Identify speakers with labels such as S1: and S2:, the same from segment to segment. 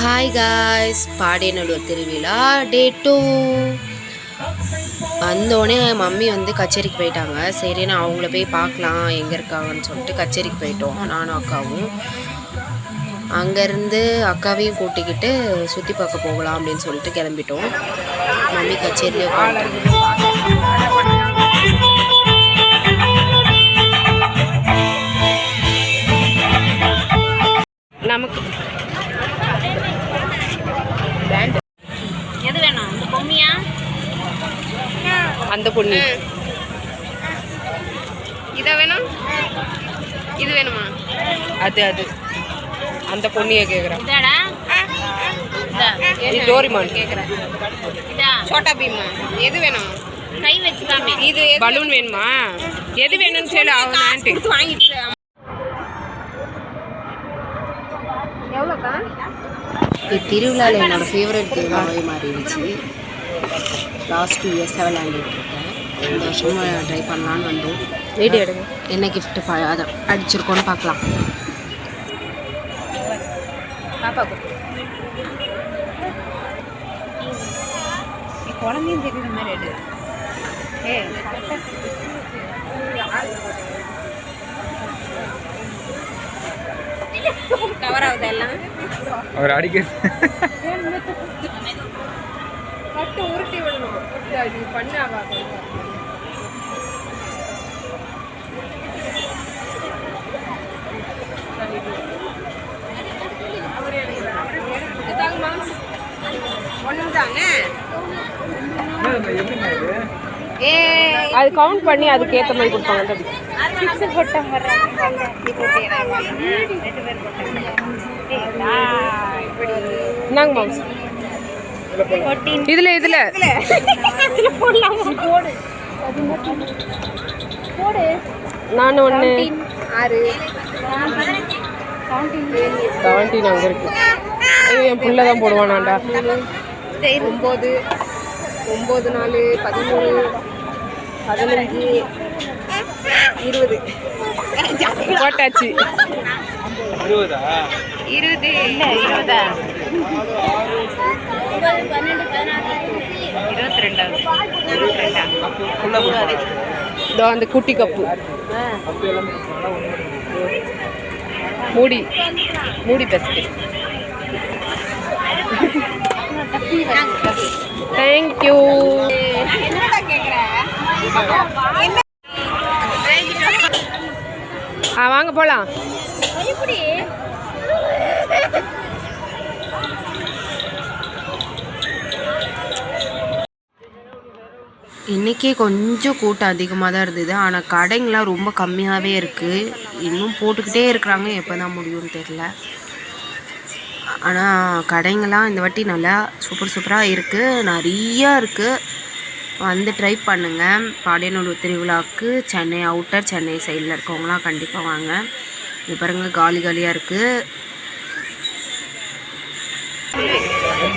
S1: Hi guys Padiyanallur திருவிழா டே two வந்தோடனே mummy வந்து கச்சேரிக்கு போயிட்டாங்க. சரி நான் அவங்கள போய் பார்க்கலாம் எங்கே இருக்காங்கன்னு சொல்லிட்டு கச்சேரிக்கு போயிட்டோம் நானும் அக்காவும். அங்கேருந்து அக்காவையும் கூட்டிக்கிட்டு சுற்றி பார்க்க போகலாம் அப்படின்னு சொல்லிட்டு கிளம்பிட்டோம். மம்மி கச்சேரியிலே உட்காந்துட்டாங்க நமக்கு
S2: எது வேணும் இந்த பொம்மியா
S1: அந்த பொண்ணு.
S2: இதை வேணும்? இது வேணுமா?
S1: அது அது. அந்த பொண்ணியை கேட்குறேன் டோரிமான்.
S2: கேட்குறேன் இதா?
S3: சோட்டா பீமா. எது வேணும்?
S2: கை வச்சுக்காம.
S3: இது
S1: பலூன் வேணுமா? எது வேணும்னு சொல்லி அவங்க
S3: வாங்கிட்டு எவ்வளோக்கா?
S1: திருவிழாவில் என்னோட ஃபேவரட் திருவிழாவே மாறிடுச்சு. லாஸ்ட் டூ இயர்ஸாக விளையாண்டுட்டு இருக்கேன் இந்த வருஷமும் ட்ரை பண்ணலான்னு வந்தோம். வீடியோ எடுங்க. என்ன கிஃப்ட்டு பா அதை அடிச்சிருக்கோன்னு பார்க்கலாம்.
S3: பாப்பாக்கு குழந்தையும் தெரியுற மாதிரி எடு. ஏ கவர் ஆகுது எல்லாம்?
S4: அவர் அடிக்க
S3: கட்டு உருட்டி விடணும். இது பண்ணாவா? ஒன்று ஏ
S1: அது கவுண்ட் பண்ணி அதுக்கு ஏற்ற மாதிரி கொடுப்பாங்க.
S3: பிக்சர் போட்டாங்க நீ
S1: இந்தாங்க மாம்ஸ். இதில் இதில். நான் ஒன்று
S3: ஆறு.
S1: செவன்டீன் அங்கே இருக்கு. என் புள்ள தான் போடுவானாண்டா.
S3: ஒம்பது. ஒம்பது நாலு பதிமூணு பதினஞ்சு இருபது.
S1: போட்டாச்சு.
S4: இருபதா?
S3: இருபது? இல்லை இருபதா? இருபத்தி ரெண்டாவது.
S1: இதோ அந்த குட்டி கப்பு. மூடி. மூடி பெஸ்ட் தேங்க்யூ ஆ வாங்க போகலாம் இன்றைக்கே கொஞ்சம் கூட்டம் அதிகமாக தான் இருந்தது. ஆனால் கடைங்களாம் ரொம்ப கம்மியாகவே இருக்குது இன்னும் போட்டுக்கிட்டே இருக்கிறாங்க. எப்போ தான் முடியும்னு தெரில ஆனால் கடைங்களாம் இந்த வாட்டி நல்லா சூப்பர் சூப்பராக இருக்குது நிறையா இருக்குது வந்து ட்ரை பண்ணுங்கள் பாடியனூர் திருவிழாவுக்கு சென்னை அவுட்டர் சென்னை சைடில் இருக்கவங்களாம் கண்டிப்பாக வாங்க. இது பாருங்கள் காலி காலியாக இருக்குது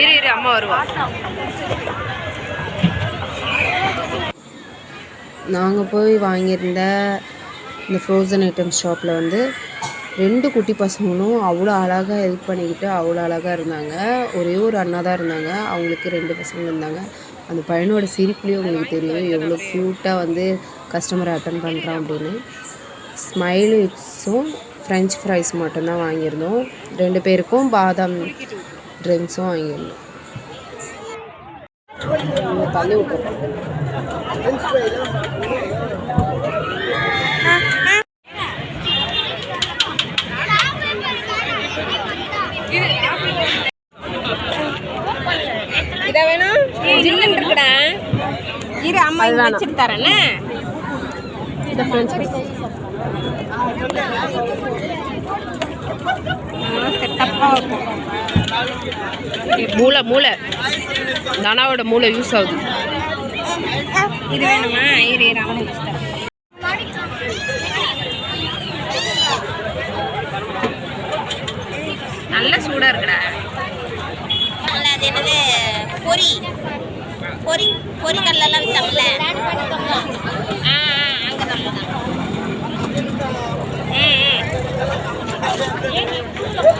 S1: இரு இரு அம்மா வருவா. நாங்கள் போய் வாங்கியிருந்த இந்த ஃப்ரோசன் ஐட்டம் ஷாப்பில் வந்து ரெண்டு குட்டி பசங்களும் அவ்வளோ அழகாக ஹெல்ப் பண்ணிக்கிட்டு அவ்வளோ அழகாக இருந்தாங்க. ஒரே ஒரு அண்ணா தான் இருந்தாங்க. அவங்களுக்கு ரெண்டு பசங்க இருந்தாங்க. அந்த பையனோட சிரிப்புலேயும் உங்களுக்கு தெரியும் எவ்வளோ க்யூட்டாக வந்து கஸ்டமரை அட்டன் பண்ணுறான் அப்படின்னு. ஸ்மைலிஸும் ஃப்ரெஞ்ச் ஃப்ரைஸ் மட்டும்தான் வாங்கியிருந்தோம். ரெண்டு பேருக்கும் பாதாம் ட்ரிங்க்ஸும் இங்க தள்ளி விட்டுறோம்
S3: இதை வேணும் ஜில்லுன்னு இருக்குடா. இரு அம்மா
S1: வேணாம்.
S3: வச்சுட்டு தரேன்னு
S1: இந்த
S3: செட்டப்பாக இருக்கும்
S2: மூளை மூளை. தனாவோட மூளை யூஸ் ஆகுது.
S3: இது வேணுமா? இரு.
S2: நல்ல சூடா இருக்குடா.
S5: அது என்னது? பொரி பொரி பொரி கல்லெல்லாம் விற்றாங்கல்ல ஆ அங்கே தான்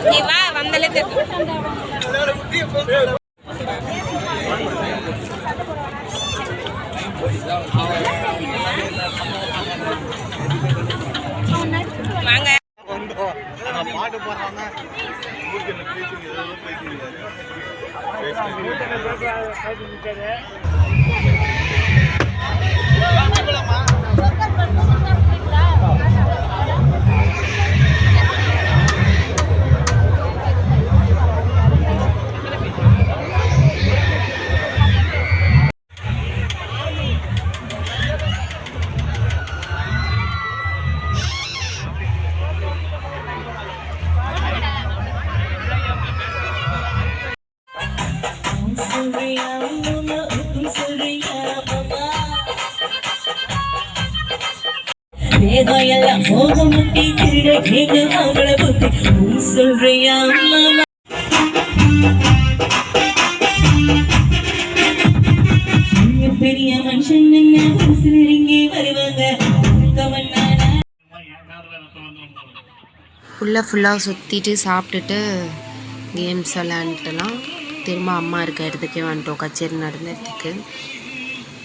S5: நீ வா வந்தாலே தெரியும். வாங்க.
S6: வேகம் எல்லாம் போகமுட்டி திருட கேங்க அவங்கள புத்தி சொல்றியா மாமா பெரிய மனுஷன் இங்கே வருவாங்க
S1: ஃபுல்லாக ஃபுல்லாக சுற்றிட்டு சாப்பிட்டுட்டு கேம்ஸ் விளாண்டுலாம் திரும்ப அம்மா இருக்க இடத்துக்கே வந்துட்டோம். கச்சேரி நடந்த இடத்துக்கு.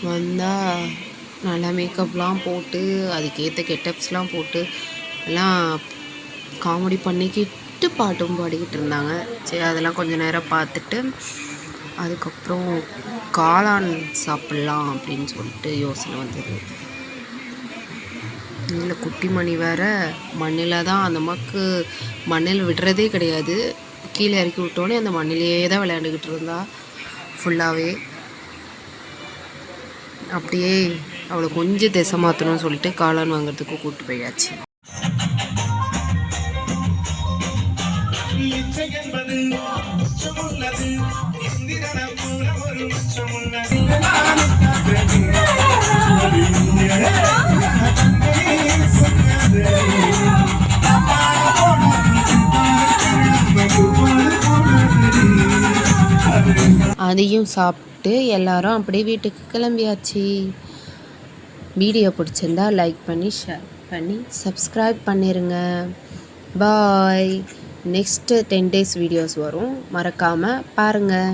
S1: வந்தால் நல்லா மேக்கப்லாம் போட்டு அதுக்கேற்ற கெட்டப்ஸ்லாம் போட்டு எல்லாம் காமெடி பண்ணிக்கிட்டு பாட்டும் பாடிக்கிட்டு இருந்தாங்க. சரி அதெல்லாம் கொஞ்சம் நேரம் பார்த்துட்டு அதுக்கப்புறம் காளான் சாப்பிட்லாம் அப்படின்னு சொல்லிட்டு யோசனை வந்தது. இல்லை குட்டி மணி வேற மண்ணில் தான் அந்த மக்கு மண்ணில் விடுறதே கிடையாது. கீழே இறக்கி விட்டோன்னே அந்த மண்ணிலேயே தான் விளையாண்டுக்கிட்டு இருந்தா. ஃபுல்லாகவே அப்படியே அவளை கொஞ்சம் திசை மாற்றணும்னு சொல்லிட்டு காளான் வாங்குறதுக்கு கூப்பிட்டு போயாச்சு. அதையும் சாப்பிட்டு எல்லாரும் அப்படியே வீட்டுக்கு கிளம்பியாச்சு. வீடியோ பிடிச்சிருந்தா லைக் பண்ணி ஷேர் பண்ணி சப்ஸ்கிரைப் பண்ணிடுங்க bye next ten days videos வரும். மறக்காமல் பாருங்கள்